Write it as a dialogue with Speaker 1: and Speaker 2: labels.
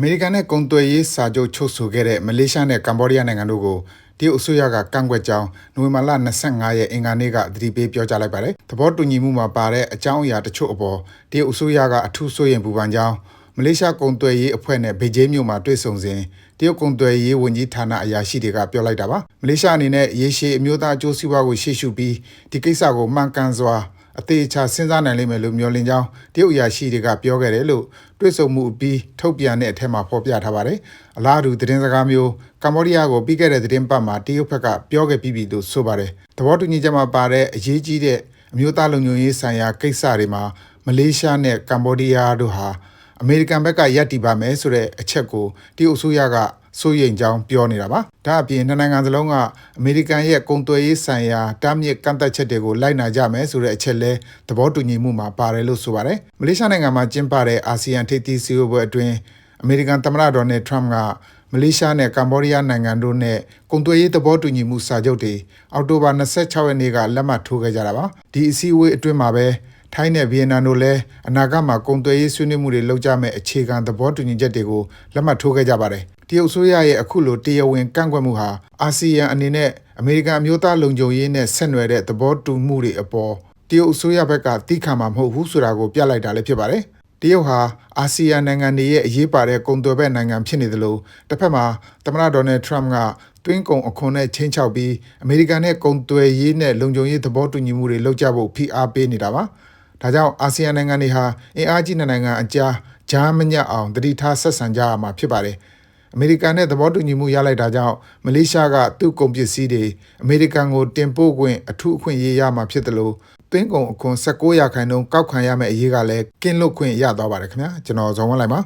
Speaker 1: အမေရိကန်နဲ့ကုန်သွယ်ရေးစာချုပ်ချုပ်ဆိုခဲ့တဲ့မလေးရှားနဲ့ကမ္ဘောဒီးယားနိုင်ငံတို့ကိုတရုတ်အစိုးရကကန့်ကွက်ကြောင်းနိုဝင်ဘာလ25ရက်အင်္ဂါနေ့ကသတိပေးပြောကြားလိုက်ပါတယ်။သဘောတူညီမှုမှာပါတဲ့အကြောင်းအရာတချို့အပေါ်တရုတ်အစိုးရကအထူးစိုးရိမ်ပူပန်ကြောင်းမလေးရှားကုန်သွယ်ရေးအဖွဲ့နဲ့ဘေဂျင်းမြို့မှာတွေ့ဆုံစဉ်တရုတ်ကုန်သွယ်ရေးဝန်ကြီးဌာနအရာရှိတွေကပြောလိုက်တာပါ။မလေးရှားအနေနဲ့ရေရှည်အမျိုးသားအကျိုးစီးပွားကိုရှေ့ရှုပြီးဒီကိစ္စကိုမှန်ကန်စွာ အသေးအချာစဉ်းစားနိုင်လိမ့်မယ်လို့မျှော်လင့်ကြောင်းတရုတ်အရာရှိတွေကပြောခဲ့တယ်လို့တွေ့ဆုံမှုအပြီးထုတ်ပြန်တဲ့အထက်မှာဖော်ပြထားပါတယ်။အလားတူသတင်းစကားမျိုးကမ္ဘောဒီးယားကိုပြီးခဲ့တဲ့သတင်းပတ်မှာတရုတ်ဘက်ကပြောခဲ့ပြီးပြီလို့ဆိုပါတယ်။သဘောတူညီချက်မှာပါတဲ့အရေးကြီးတဲ့အမျိုးသားလုံခြုံရေးဆိုင်ရာကိစ္စတွေမှာမလေးရှားနဲ့ကမ္ဘောဒီးယားတို့ဟာအမေရိကန်ဘက်ကရပ်တည်ပါမယ်ဆိုတဲ့အချက်ကိုတရုတ်အစိုးရက စိုးရိမ်ကြောင်းပြောနေတာပါ။ဒါအပြင်နှစ်နိုင်ငံစလုံးကအမေရိကန်ရဲ့ကုန်သွယ်ရေးဆိုင်ရာတားမြစ်ကန့်သက်ချက်တွေကိုလိုက်နာကြမယ်ဆိုတဲ့အချက်လဲသဘောတူညီမှုမှာပါတယ်လို့ဆိုပါတယ်။မလေးရှားနိုင်ငံမှာကျင်းပတဲ့အာဆီယံထိပ်သီးစည်းဝေးပွဲအတွင်းအမေရိကန်သမ္မတဒေါ်နယ်ထရမ့်ကမလေးရှားနဲ့ကမ္ဘောဒီးယားနိုင်ငံတို့နဲ့ကုန်သွယ်ရေးသဘောတူညီမှုစာချုပ်တွေအောက်တိုဘာ26ရက်နေ့ကလက်မှတ်ထိုးခဲ့ကြတာပါ။ဒီအစည်းအဝေးအတွင်းမှာပဲ ထိုင်းနဲ့ဗီယက်နမ်တို့လည်းအနာဂတ်မှာကုန်သွယ်ရေးဆွေးနွေးမှုတွေလုပ်ကြမဲ့အခြေခံသဘောတူညီချက်တွေကိုလက်မှတ်ထိုးခဲ့ကြပါတယ်။တရုတ်အစိုးရရဲ့အခုလိုတရားဝင်ကန့်ကွက်မှုဟာအာဆီယံအနေနဲ့အမေရိကန်အမျိုးသားလုံခြုံရေးနဲ့ဆက်နွယ်တဲ့သဘောတူမှုတွေအပေါ်တရုတ်အစိုးရဘက်ကတိခါမှာမဟုတ်ဘူးဆိုတာကိုပြလိုက်တာလည်းဖြစ်ပါတယ်။တရုတ်ဟာအာဆီယံနိုင်ငံတွေရဲ့အရေးပါတဲ့ကုန်သွယ်ဘက်နိုင်ငံဖြစ်နေသလိုတစ်ဖက်မှာသမ္မတဒေါ်နယ်ထရမ့်ကတွင်းကုန်အခွန်နဲ့ချင်းချောက်ပြီးအမေရိကန်နဲ့ကုန်သွယ်ရေးနဲ့လုံခြုံရေးသဘောတူညီမှုတွေလုပ်ကြဖို့ဖိအားပေးနေတာပါ။ ဒါကြောင့်အာဆီယံနိုင်ငံတွေဟာအင်အားကြီးနိုင်ငံအကြားကြားမညက်အောင်တတိထားဆက်ဆံကြရမှာဖြစ်ပါတယ်။အမေရိကန်နဲ့သဘောတူညီမှုရလိုက်တာကြောင့်မလေးရှားကသူ့ကုန်ပစ္စည်းတွေအမေရိကန်ကိုတင်ပို့ခွင့်အထူးအခွင့်အရေးရမှာဖြစ်တယ်လို့သွင်းကုန်အခွန်16ရာခိုင်နှုန်းကောက်ခံရမယ့်အရေးကလည်းကင်းလွတ်ခွင့်ရသွားပါတယ်ခင်ဗျာကျွန်တော်ဇော်ဝင်းလိုက်ပါ